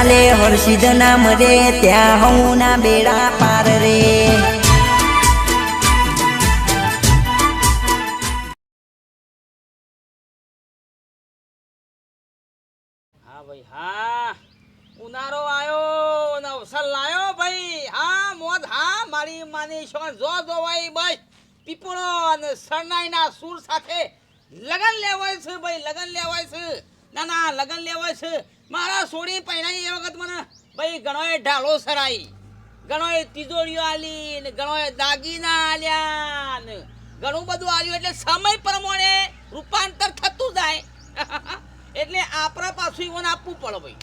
ચાલે હર્ષિદ નામ રે, ત્યાં હું ના બેડા પાર રે. હા ભાઈ, હા. ઉનાળો આયો નવસલ લાયો ભાઈ. હા મોજ હા, મારી માની શોણ જો જો ભાઈ, બસ. પીપળો અને સરનાઈના સૂર સાથે લગન લેવાય છે ભાઈ, લગન લેવાય છે. ના ના, લગન લેવાય છે. મારા સોડી પહેરાઈ એ વખત મને ભાઈ ઘણોએ ઢાલો સરાઈ ઘણોએ તિજોરીઓ આલી ને ઘણોએ દાગીના આલ્યા ને ઘણું બધું આવ્યું એટલે સમય પ્રમાણે રૂપાંતર થતું જાય. એટલે આપણા પાછું ઈવન આપવું પડે ભાઈ.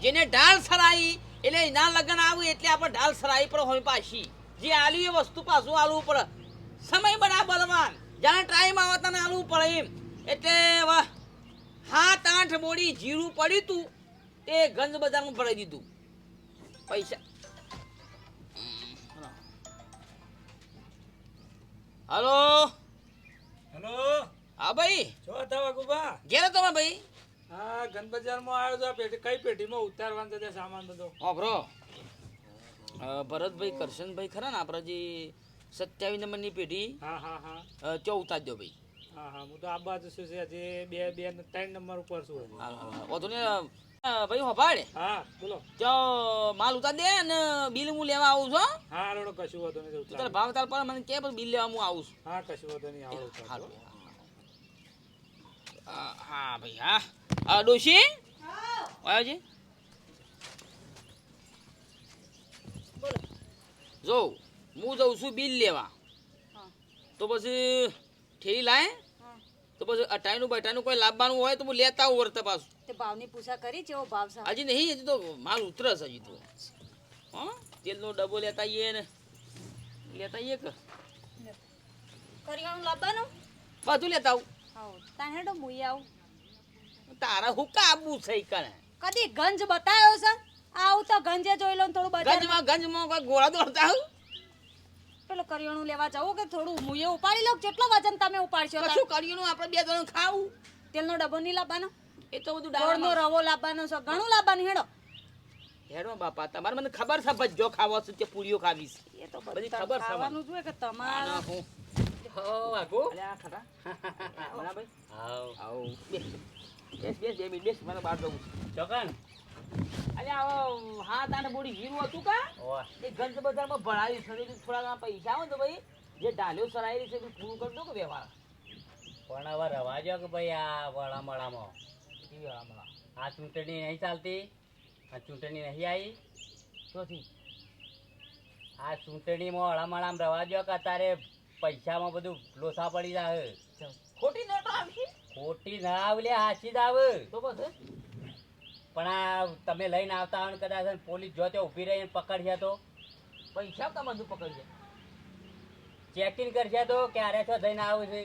જેને ઢાલ સરાઈ, એટલે એના લગ્ન આવ્યું એટલે આપણે ઢાલ સરાઈ પર હોય પાછી. જે આલ્યું એ વસ્તુ પાછું આલવું પડે. સમય બના બલવાન. જાણે ટાઈમ આવે તને આલવું પડે એમ. એટલે હાથ આઠ મોડી જીરું પડ્યું તું. તે ગંજ બજારમાં ભરાઈ દીધું. પૈસા. હલો? હેલો? હા ભાઈ? જો તવા ગુબા. ઘેરે તમે ભાઈ? હા ગન બજારમાં આવ્યો તો પેટી કઈ પેટીમાં ઉતારવાનું છે સામાન બધો? વાપરો ભરતભાઈ કરશનભાઈ ખરા ને આપણા જે સત્યાવીસ નંબરની પેઢી? હા હા હા. ચો ઉતારજો ભાઈ. હા હા હું તો આ બાજુ શું છે હજી બે બે ને ત્રણ નંબર ઉપર છું. વાંધો ભાઈ હોભાડ હા બોલો. જો માલ ઉતાર દે અને બિલ હું લેવા આવું છું હો. હા રોડો કશું વાંધો નહીં તું તારે ભાવ તાર પર મને કે બિલ લેવા હું આવું છું. હા કશું વાંધો નહીં હા ભાઈ, હા, હા. ડોશી? આવ્યો છે જો હું જઉં છું બિલ લેવા. તો પછી ઠેરી લાય. તો પછી અટાઈનું બટાઈનું કોઈ લાવવાનું હોય તો હું લેતા આવું વર્તે પાછું. તે ભાવની પૂછા કરી જેવો ભાવ છે? હજી નહીં હજી તો માલ ઉતરસ હજી તો. હા? તેલનો ડબ્બો લેતા આવીએ ને. લેતા આવીએ કે? કરિયાણું લાવવાનું? બધું લેતા આવું. હાઉ તાણ હેડો મુઈ આવું. તારા હું આબુ છે કણે? કદી ગંજ બતાયો છે? આવું તો ગંજે જોઈ લો થોડું બજાર ગંજમાં ગંજમાં કોઈ ગોળા દોડતા આવું? પેલો કરિયાણું લેવા જાવ કે થોડું? મુઈએ ઉપાડી લઉં કેટલો વજન તમે ઉપાડશો શું કરિયાણું આપણે બે જણ ખાવું. તેલનો ડબ્બો નહીં લાવવાનો? એ તો બધું ડાળનો રવો લાવવાનો છે ઘણું લાવવાનું હેડો. હેડો બાપા તમારે મને ખબર છે ભજ્જો ખાવો છે કે પૂરીઓ ખાવીશ એ તો બધી ખબર છે ખાવાનું જોઈએ કે તમારે. હો. આગો આવો બેસ બેસ બેસ બે મિનિટ બેસ મને બહાર જવું છે. ચોકન. અલે હાથ આઠ બોડી જીરું હતું કા? એ ગંજ બજારમાં ભરાવી છે થોડા પૈસા આવે તો ભાઈ જે ડાલ્યો સરાયેલી છે પૂરું કરી દો કે વ્યવહાર? પણ હવે રવા જો કે ભાઈ આ વળામળામાં ચૂંટણી નહીં ચાલતી? આ ચૂંટણી નહીં આવી? ચોથી. આ ચૂંટણીમાં વળામળામાં રવા જો કે અત્યારે પૈસામાં બધું લોસા પડી જાય ખોટી ખોટી ના આવે હાસી જ આવે. તો બસ પણ આ તમે લઈને આવતા હોય ને કદાચ પોલીસ જો તે ઊભી રહીને પકડશે તો? પૈસા તમે બધું ચેક ચેકિંગ કરશે તો ક્યારે છો થઈને આવું છે?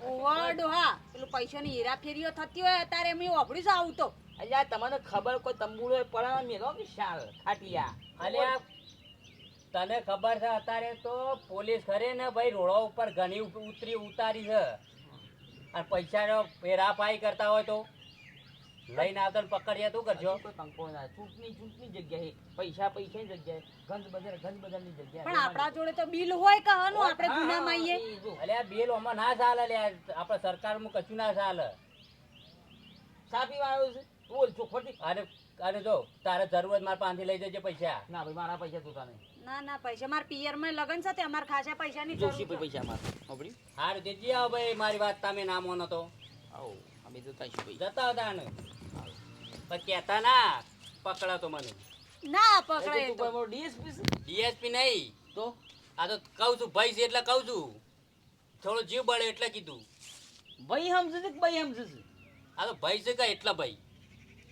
ઓવર હા. પેલું પૈસાની હેરાફેરીઓ થતી હોય અત્યારે એમ ઓભળ્યું છે આવું તો. અલ્યા તમને ખબર કોઈ તંબુડો પડે મેલો વિશાલ ખાટિયા. આ તને ખબર છે અત્યારે તો પોલીસ ખરે ને ભાઈ રોડો ઉપર ઘણી ઉતરી ઉતારી છે. અને પૈસાનો પેરાપાઈ કરતા હોય તો? લઈને આવતો ને પકડીએ તું કરજો. કોઈ કંકો ના ચૂંટણી ચૂંટણી જગ્યાએ. પૈસા પૈસાની જગ્યાએ. ગંજ બજાર ગંજ બજારની જગ્યાએ. પણ આપણા જોડે તો બિલ હોય કે આપણે ગુના માઈએ. અલ્યા બિલ ઓમાં ના ચાલે લે આપણે સરકારમાં કશું ના ચાલે. સાપી વાળો છે? બોલ ચોખવટી અરે અરે જો તારે જરૂરત મારા પાસેથી લઈ જજે પૈસા. ના ભાઈ મારા પૈસા તું નહીં ના ના પૈસા. મારા પિયરમાં લગન છે તે અમારે ખાસા પૈસા ની જોશી જરૂર ભાઈ પૈસા માર. ઓબડી હારું દેજી આવ ભાઈ મારી વાત તમે ના મોનો તો આવ અમે તો છીએ ભાઈ. જતા હતા ને પણ કહેતા ના પકડા તો મને. ના પકડાય તું કોઈ મારો ડીએસપી નહીં. તો? આ તો કહું છું ભાઈ છે એટલે કહું છું. થોડો જીવ બળે એટલે કીધું. ભાઈ સમજે છે ભાઈ સમજે છે? આ તો ભાઈ છે કે એટલા ભાઈ?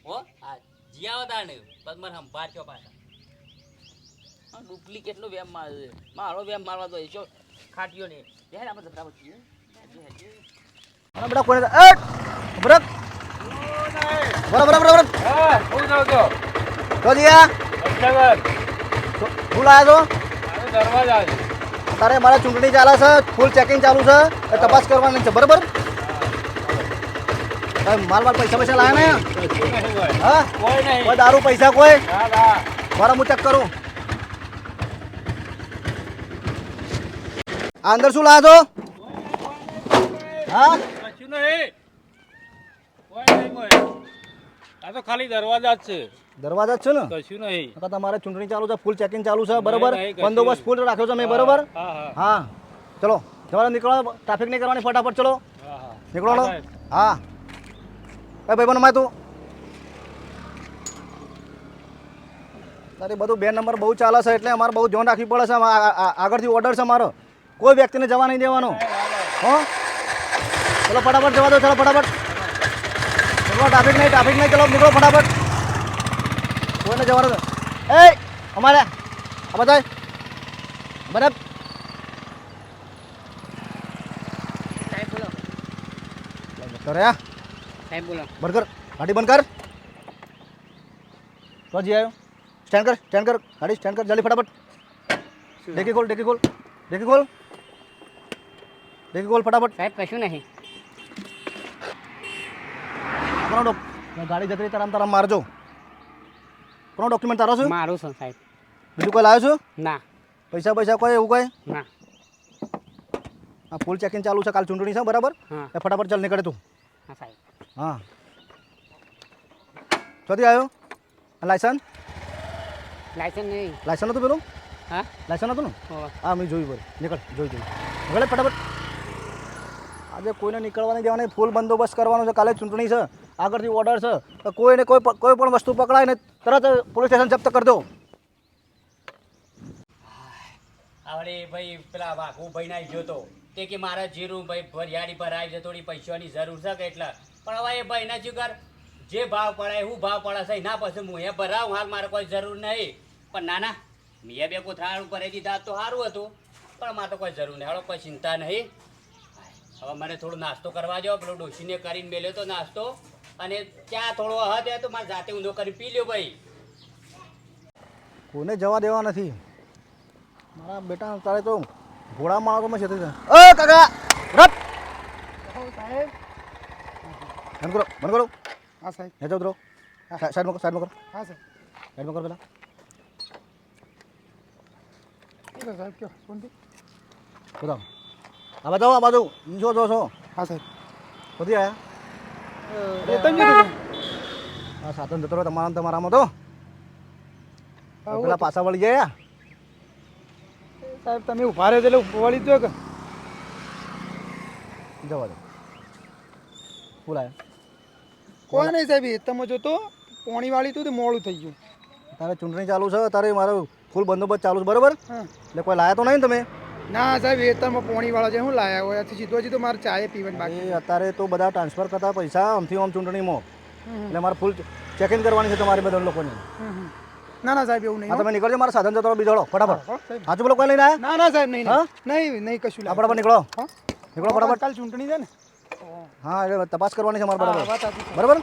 હો આ જીયાવો તાને બસ મને સંભાળજો પાછા. આ ડુપ્લિકેટ નો વેમ મારે છે. મારો વેમ મારવા તો છો ખાટીઓ ને યાર આપણે છીએ અને બધા કોને એટ બરક બરાબર બરાબર બરાબર. તો દિયા ફૂલ આવ્યો છે? તારે મારા ચૂંટણી ચાલે છે ફૂલ ચેકિંગ ચાલુ છે એ તપાસ કરવાની છે બરાબર? માલ માલ પૈસા પૈસા લાયા ને? હા? કોઈ દારૂ પૈસા કોઈ? મારા હું ચેક કરું. આ અંદર શું લાયા છો? હા? કશું નહીં કોઈ નહીં હોય આ તો ખાલી દરવાજા જ છે. દરવાજા જ છે ને? કશું નહીં. નકર તમારે ચૂંટણી ચાલુ છે ફૂલ ચેકિંગ ચાલુ છે બરોબર? બંદોબસ્ત ફૂલ રાખ્યો છે મેં બરોબર? હા ચલો તમારે નીકળો ટ્રાફિક નહીં કરવાની ફટાફટ ચલો. નીકળો હા એ ભાઈ બનો તું. તારી બધું બે નંબર બહુ ચાલે છે એટલે અમારે બહુ ધ્યાન રાખવી પડે છે આગળથી ઓર્ડર છે મારો. કોઈ વ્યક્તિને જવા નહીં દેવાનો. હો? ચલો ફટાફટ જવા દો ચલો ફટાફટ. નીકળો ટ્રાફિક નહીં ટ્રાફિક નહીં ચલો નીકળો ફટાફટ. કોઈને જવાનું. એ અમારે આ બધા બધા સાહેબ બોલો. કરે સાહેબ બોલો. બંધ કર ગાડી બંધ કર. તો જી આવ્યો. સ્ટેન્ડ કર સ્ટેન્ડ કર ગાડી સ્ટેન્ડ કર જલ્દી ફટાફટ. ડેકી ખોલ ડેકી ખોલ ડેકી ખોલ. ડેકી ખોલ ફટાફટ. સાહેબ કશું નહીં. કોનો ડોક ગાડી જતી રહી તારામ તારામ મારજો કોનો ડોક્યુમેન્ટ તારો છે? મારું છે સાહેબ. બીજું કોઈ લાવ્યો છું? ના. પૈસા પૈસા કોઈ એવું કોઈ? ના. આ ફૂલ ચેકિંગ ચાલુ છે કાલ ચૂંટણી છે બરાબર? હા. એ ફટાફટ ચાલ નીકળે તું. હા સાહેબ. હા. ચોથી આવ્યો? લાયસન્સ લાયસન્સ નહીં. લાયસન્સ હતું પેલું? હા? લાયસન્સ હતું ને? હા. મેં જોયું બોલ નીકળ જોઈ જોઈ. નીકળે ફટાફટ. આજે કોઈને નીકળવા નહીં દેવાની ફૂલ બંદોબસ્ત કરવાનો છે કાલે ચૂંટણી છે. આગળથી ઓર્ડર છે, તો કોઈને કોઈ કોઈ પણ વસ્તુ પકડાય ને તરત પોલીસ સ્ટેશન જપ્ત કરી દો. આવડે ભાઈ, પેલા વાઘુ ભાઈ ના ગયો તો. તે કે મારા જીરું ભાઈ ભરિયાળી ભરાય છે, થોડી પૈસાની જરૂર છે કે એટલે. પણ હવે એ ભાઈ ના જીગર. જે ભાવ પડાય, હું ભાવ પડાશે ના પછી હું એ ભરાવું, હાલ મારે કોઈ જરૂર નહીં. પણ ના ના મેં બે કોથળાનું ભરાઈ દીધા, તો સારું હતું. પણ મારે તો કોઈ જરૂર નહીં, હાલો, કોઈ ચિંતા નહીં. હવે મને થોડો નાસ્તો કરવા જાઓ પેલો ડોશીને કરીને મેલ્યો તો નાસ્તો. અને ત્યાં થોડો હદ તો મારે જાતે ઊંધો કરી પી લ્યો ભાઈ. કોને જવા દેવા નથી. મારા બેટા તારે તો ઘોડા માણસોમાં છે ઓ કાકા રપ. બંધ કરો બંધ કરો. હા સાહેબ. ને જાઓ ઉતરો. સાઈડમાં કરો સાઈડમાં કરો. હા સાહેબ. સાઈડમાં કરો પેલા. સાહેબ કયો શાંતિ બતાવો. આ બાજુ આ બાજુ. જો જો છો હા સાહેબ. બધી આયા? આ સાધન જતો રહ્યો તમારા તમારામાં તો. પેલા પાછા વળી ગયા સાહેબ તમે ઊભા રહ્યો એટલે વળી દો કે? જવા દો. ફૂલ કોઈ નહીં સાહેબ તમે જોતો પોણી વાળી તું મોડું થઈ ગયું. તારે ચૂંટણી ચાલુ છે તારે મારો ફૂલ બંદોબસ્ત ચાલુ છે બરોબર? એટલે કોઈ લાયા તો નહીં તમે? ના સાહેબ વેતનમાં પોણી વાળા છે હું લાયા હોય આથી સીધો સીધો મારે ચાય પીવાની બાકી એ અત્યારે તો બધા ટ્રાન્સફર કરતા પૈસા આમથી આમ ચૂંટણીમાં. એટલે મારે ફૂલ ચેકિંગ કરવાની છે તમારી બધા લોકોની. ના ના સાહેબ એવું નહીં તમે નીકળજો મારા સાધન જતો બીજોડો ફટાફટ. હાજુ બોલો કોઈ લઈને આવ્યા ના ના સાહેબ નહીં નહીં. નહીં કશું. ફટાફટ નીકળો? નીકળો ફટાફટ. કાલ ચૂંટણી છે ને? હા એટલે તપાસ કરવાની છે મારે બરાબર. બરાબર?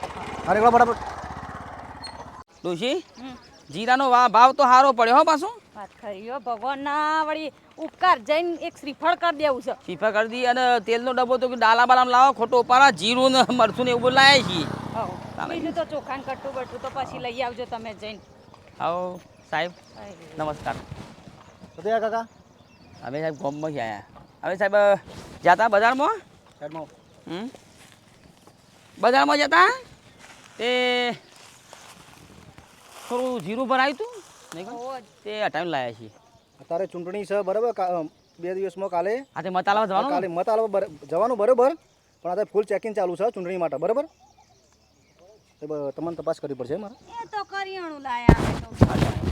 હા નીકળો ફટાફટ. ડોશી? જીરાનો વા- ભાવ તો સારો પડ્યો હો પાછો. વાત ખરી હો ભગવાનના વળી ઉપકાર જઈને એક શ્રીફળ કરી દેવું છે. શ્રીફળ કરી દી અને તેલનો ડબ્બો તો ડાલા બાલામ લાવો ખોટો ઉપાડા જીરું ને મરચું ને એવું લાયા છીએ. બીજું તો ચોખાન કટ્ટું બટ્ટું તો પછી લઈ આવજો તમે જઈને. આવો સાહેબ નમસ્કાર. તો કાકા? અમે સાહેબ ગોમમાં આવ્યા હવે સાહેબ જતા બજારમાં? હમ? બજારમાં જતા? તે થોડું જીરું ભરાયું હતું? નહીં તે લાયા છીએ. અત્યારે ચૂંટણી છે બરાબર? બે દિવસમાં કાલે. આજે તે આલવા જવાનું? કાલે મત આલવા જવાનું બરોબર પણ અત્યારે ફૂલ ચેકિંગ ચાલુ છે ચૂંટણી માટે બરાબર? તમને તપાસ કરવી પડશે મારે. એ તો કરિયાણું લાયા તો.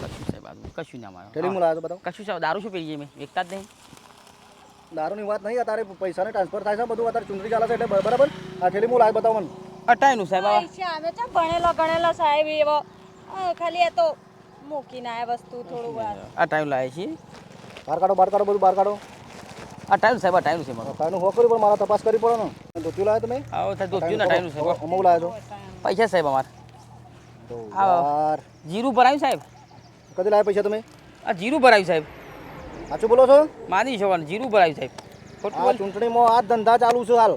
કશું સાહેબ આ કશું ના મારો. ટેલિંગ લાવ્યો બતાવો. કશું દારૂ શું પીએ મેં એકતા જ નહીં. દારૂની વાત નહીં અત્યારે પૈસાને ટ્રાન્સફર થાય છે બધું અત્યારે ચૂંટણી ચાલે છે એટલે બરાબર? આ ઠેલી હું લાવ્યો બતાવો મને. હટાવીનું સાહેબ આ પૈસા ભણેલો ગણેલો સાહેબ એવો. ખાલી એ તો મૂકીને આ વસ્તુ થોડું વાર. ટાઈમ લાગે છે. બહાર કાઢો બહાર કાઢો બધું બહાર કાઢો આ ટાઈમ સાહેબ ટાઈમ છે મારો. કાઈનું હો કર્યું પણ મારા તપાસ કરી પડો ને. ધોતિયું લાવ્યો તમે? આવો સાહેબ દોસ્તી ટાઈમ સાહેબ અમુક લાવ્યો પૈસા સાહેબ અમારે. જીરું ભરાયું સાહેબ? કદી લાવ્યા પૈસા તમે? આ જીરું ભરાયું સાહેબ. સાચું બોલો છો? માની જવાનું જીરું ભરાયું સાહેબ. આ ચૂંટણીમાં આ ધંધા ચાલુ છે હાલ.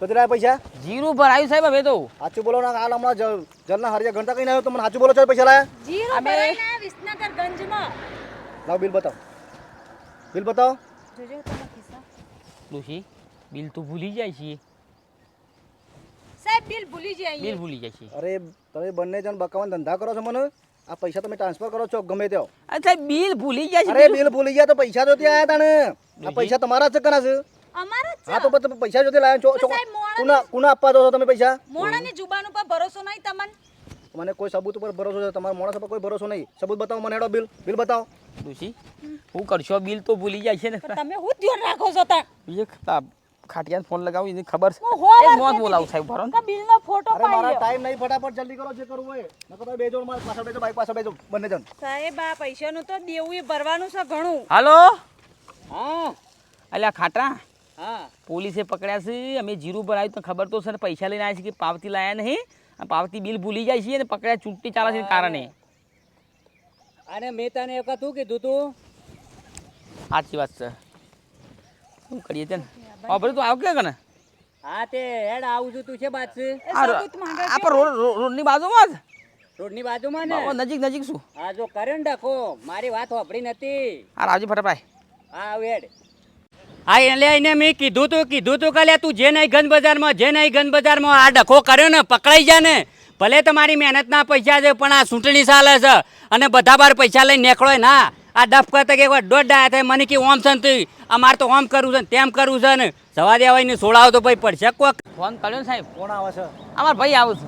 લાયા પૈસા? જીરું ભરાયું સાહેબ હવે તો. સાચું બોલો ને હાલ હમણાં જલ જલના હરિયા ઘંટા કઈ આવ્યો તો મને સાચું બોલો છો પૈસા લાયા? જીરો ભરાઈને વિસનગર ગંજમાં. લાવ બિલ બતાવ. બિલ બતાવ. જોજો તમારા ખિસ્સા. ડોશી બિલ તો ભૂલી જાય છે સાહેબ બિલ ભૂલી જાય બિલ ભૂલી જાય છે અરે તમે બંને જણ બકાવાન ધંધા કરો છો મને? આ પૈસા તમે ટ્રાન્સફર કરો છો ગમે તેઓ. અરે સાહેબ બિલ ભૂલી જાય છે અરે બિલ ભૂલી ગયા તો પૈસા જોતી આયા તને આ પૈસા તમારા જ છે કના છે. અમારા જ હા તો તમે પૈસા જોતી લાયા છો તો કુના કુના આપવા દો છો તમે પૈસા? મોણાની જુબાન ઉપર ભરોસો નહીં તમને? મને કોઈ સબૂત ઉપર ભરોસો છે? તમારા માણસ ઉપર કોઈ ભરોસો નહીં. સબૂત બતાવો મને હેડો બિલ. બિલ બતાવો. ડોશી હું કરશો? બિલ તો ભૂલી જાય છે ને. તમે હું ધ્યાન રાખો છો તાર એ ખાટિયાને ફોન લગાવું એની ખબર છે. એ મોત બોલાવું સાહેબ ભરો ને બિલનો ફોટો મારા ટાઈમ નહીં ફટાફટ જલ્દી કરો જે કરવું હોય. નકર તમે બેજો મારા પાછળ બેજો બાઈક પાછળ બેજો બંને જણ સાહેબ આ પૈસાનું તો દેવું ય ભરવાનું છે ઘણું. હાલો? હા. અલ્યા ખાટા પોલીસે પકડ્યા છે. અમે જીરું ભરાયું તો ખબર તો છે ને પૈસા લઈને આવ્યા છે કે પાવતી લાયા નહીં. પાવતી બિલ ભૂલી જાય છે અને પકડ્યા ચૂંટણી ચાલે છે કારણે. અને મેં તને એક શું કીધું તું. સાચી વાત છે. શું કરીએ તે ને? હવે તું આવ્યો કે કને હા તે હેડ આવું છું તું છે બાદ છે. આપણે રોડની રોડની બાજુમાં જ? રોડની બાજુમાં ને? નજીક નજીક શું? હા જો કર્યો ને ડખો મારી વાત હોભળી નથી. આ રાજી ફટાફટ હા આવ હેડ. હા એટલે એને મેં કીધું તું કીધું તું કાલે તું જે નહીં ગંજ બજારમાં જે નહીં ગંજ બજારમાં આ ડખો કર્યો ને પકડાઈ જા ને. ભલે તમારી મહેનતના પૈસા છે પણ આ ચૂંટણી ચાલે છે અને બધા બાર પૈસા લઈને નીકળો ના. આ ડફ કરતા કે દોઢ ડાયા થાય મને કે ઓમ છે ને તું અમારે તો ઓમ કરવું છે ને તેમ કરવું છે ને. સવા દેવાય સોળાવો તો ભાઈ પડશે કોક. ફોન કર્યો ને સાહેબ. કોણ આવે છે? અમાર ભાઈ આવું છે.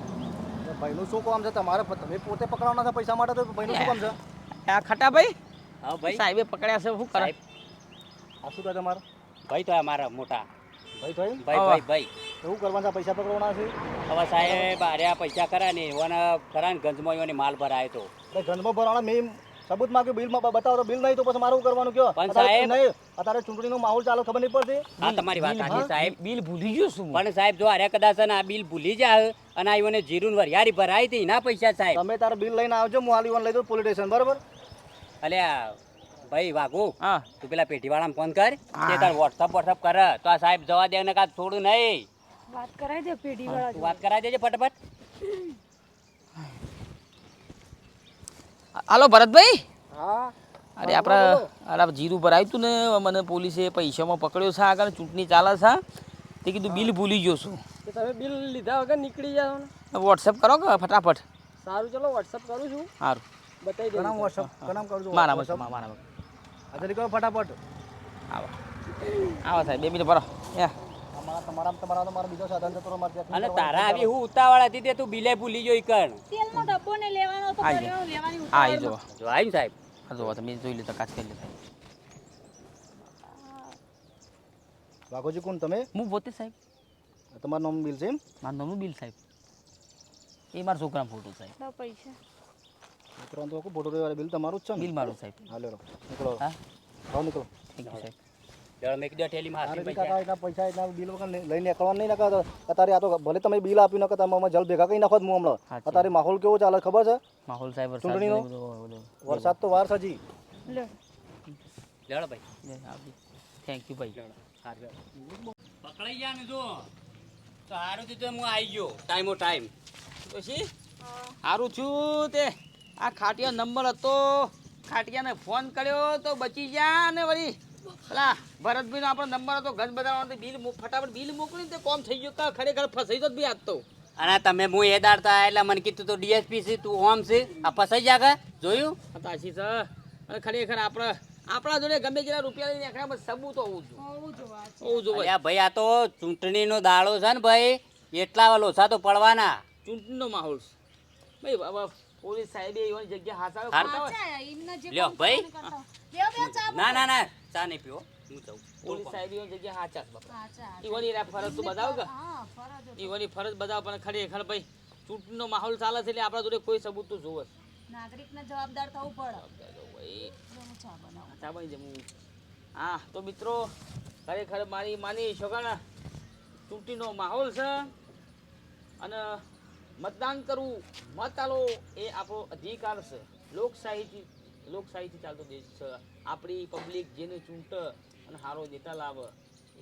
તો ભાઈનું શું કામ છે? તમારે તમે પોતે પકડવાના છે પૈસા માટે તો ભાઈનું શું કામ છે? આ ખટા ભાઈ? હા ભાઈ. સાહેબે પકડ્યા છે શું કરે? આ શું કહે તમારે? ભાઈ તો અમારા મોટા. ભાઈ ભાઈ ભાઈ ભાઈ ભાઈ. એવું કરવાના પૈસા પકડવાના છે? હવે સાહેબ આર્યા પૈસા કરા ને એવાના ખરા ને ગંજમાં એવાને માલ ભરાય તો. ગંજમાં ભરાવાના મેં સબૂત માંગ્યું બિલમાં બતાવો તો બિલ નહીં તો પછી મારું કરવાનું કયો? પણ સાહેબ- નહીં અત્યારે ચૂંટણીનો માહોલ ચાલો ખબર નહીં પડતી. હા તમારી વાત સાચી સાહેબ. બિલ ભૂલી ગયો છું પણ સાહેબ જો આર્યા કદાચ આ બિલ ભૂલી જાય અને આ ઈવોને જીરું ને વરિયાળી ભરાઈ હતી એના પૈસા સાહેબ. તમે તારા બિલ લઈને આવજો હું હાલી લઈ દઉં પોલીસ સ્ટેશન બરાબર? અલ્યા ભાઈ વાઘુ હા. તું પેલા પેઢીવાળાને ફોન કર. તે તાર વોટ્સઅપ વોટ્સઅપ કર. તો આ સાહેબ જવા દે ને કાં થોડું નહીં. વાત કરાય દે પેઢી વાળા તું વાત કરાવી દેજે ફટાફટ. હાલો ભરતભાઈ. હા. અરે આપણે અરે જીરું ભરાયું હતું ને મને પોલીસે પૈસામાં પકડ્યો છે આગળ ચૂંટણી ચાલે છે. તે કીધું બિલ ભૂલી ગયો છું. તમે બિલ લીધા વગર નીકળી જાઓ ને. વોટ્સએપ કરો કે ફટાફટ? સારું ચલો વોટ્સઅપ કરું છું. સારું બતાવી દઉં કનામ વોટ્સઅપ કનામ કરજો મારા. બસ મારા આ કરો ફટાફટ. આવો. આવો સાહેબ બે મિનિટ ભરો. એ અમારા તમારા તમારા તો મારો બીજો સાધન જતો મારે અને તારા આવી હું ઉતાવળ હતી તે તું બિલે ભૂલી જોઈ કર. તેલનો ડબ્બો ને લેવાનો તો લેવાની હા જો. જો આવ્યું સાહેબ. હા જો તમે જોઈ લેતા કાચ કરી લેતા વાઘોજી કોણ તમે? હું પોતે સાહેબ. તમારું નામ બિલ છે મારું નામનું બિલ સાહેબ. એ મારા છોકરા ફોટો સાહેબ. પૈસા. મિત્રો તો ફોટો રહ્યો બિલ તમારું જ છે ને? બિલ મારું સાહેબ. હાલો નીકળો. હા? હા નીકળો. થેન્ક યુ સાહેબ. અત્યારે આ તો ભલે તમે બિલ આપ્યું નકા તમે જલ ભેગા કઈ નાખો જ હું હમણાં સાચી અત્યારે માહોલ કેવો ચાલે ખબર છે? માહોલ સાહેબ ચૂંટણી ચૂંટણીનો? વરસાદ તો વાર સજી હજી. લે. ભાઈ. થેન્ક યુ ભાઈ. પકડાઈ ગયા ને જો. તો સારું થયું હું આવી ગયો. ટાઈમો ટાઈમ પછી સારું છું તે. આ ખાટિયા નંબર હતો. ખાટિયાને ફોન કર્યો તો બચી ગયા ને વળી. પેલા ભરતભાઈનો આપણો નંબર હતો ઘર બધા બિલ ફટાફટ બિલ મોકલી તો કોમ થઈ ગયો. ખરેખર ફસાઈ તો જ બી આજ તો. અને તમે હું એ દાડતા એટલે મને કીધું તો ડીએસપી છે તું ઓમ છે. આ ફસાઈ જા જોયું? તાશી સર. અને ખરેખર આપણે આપણા જોડે ગમે તેટલા રૂપિયા લઈને એકડા બસ સબૂત હોવું જોઈએ. હોવું જોવા છે. જોઈએ. ભાઈ આ તો ચૂંટણીનો દાડો છે ને ભાઈ. એટલા લોસા તો પડવાના. ચૂંટણીનો માહોલ છે. ભાઈ હવે પોલીસ સાહેબ એવાની જગ્યા હાસાવે હાર. હોય. લ્યો, ભાઈ. ના ના ના ચા નહીં પીવો. હું જાઉં. પોલીસ સાહેબ એવાની જગ્યા હાચા. ઈવોની ફરજ તો બતાવ કે? હા, ફરજ હતી. ઈવોની ફરજ બતાવ પણ ખરેખર ભાઈ. ચૂંટણીનો માહોલ ચાલે છે એટલે આપણા જોડે કોઈ સબૂત તો જોવે નાગરિકને જવાબદાર થવું પડે. ભાઈ ચા બનાવું. ચા બની જમું હા. તો મિત્રો ખરેખર મારી માની છોકરા ચૂંટણીનો માહોલ છે. અને મતદાન કરવું, મત આલો એ આપણો અધિકાર છે. લોકશાહીથી લોકશાહીથી ચાલતો દેશ છે. આપણી પબ્લિક જેને ચૂંટ અને સારો નેતા લાવે,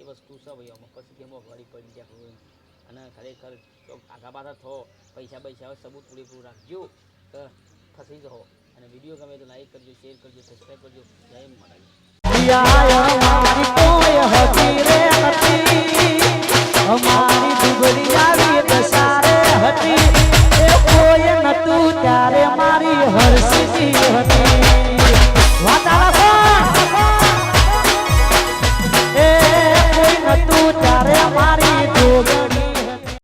એ વસ્તુ છે ભાઈ. અમુક પછી કેમો ઘડી પડી જાય અને ખરેખર તો આઘા પાછા થો, પૈસા પૈસા સબૂત પૂરેપૂરું રાખજો તો ફસી જહો. અને વીડિયો ગમે તો લાઈક કરજો શેર કરજો સબસ્ક્રાઈબ કરજો. જય મરાજી અમારી Maria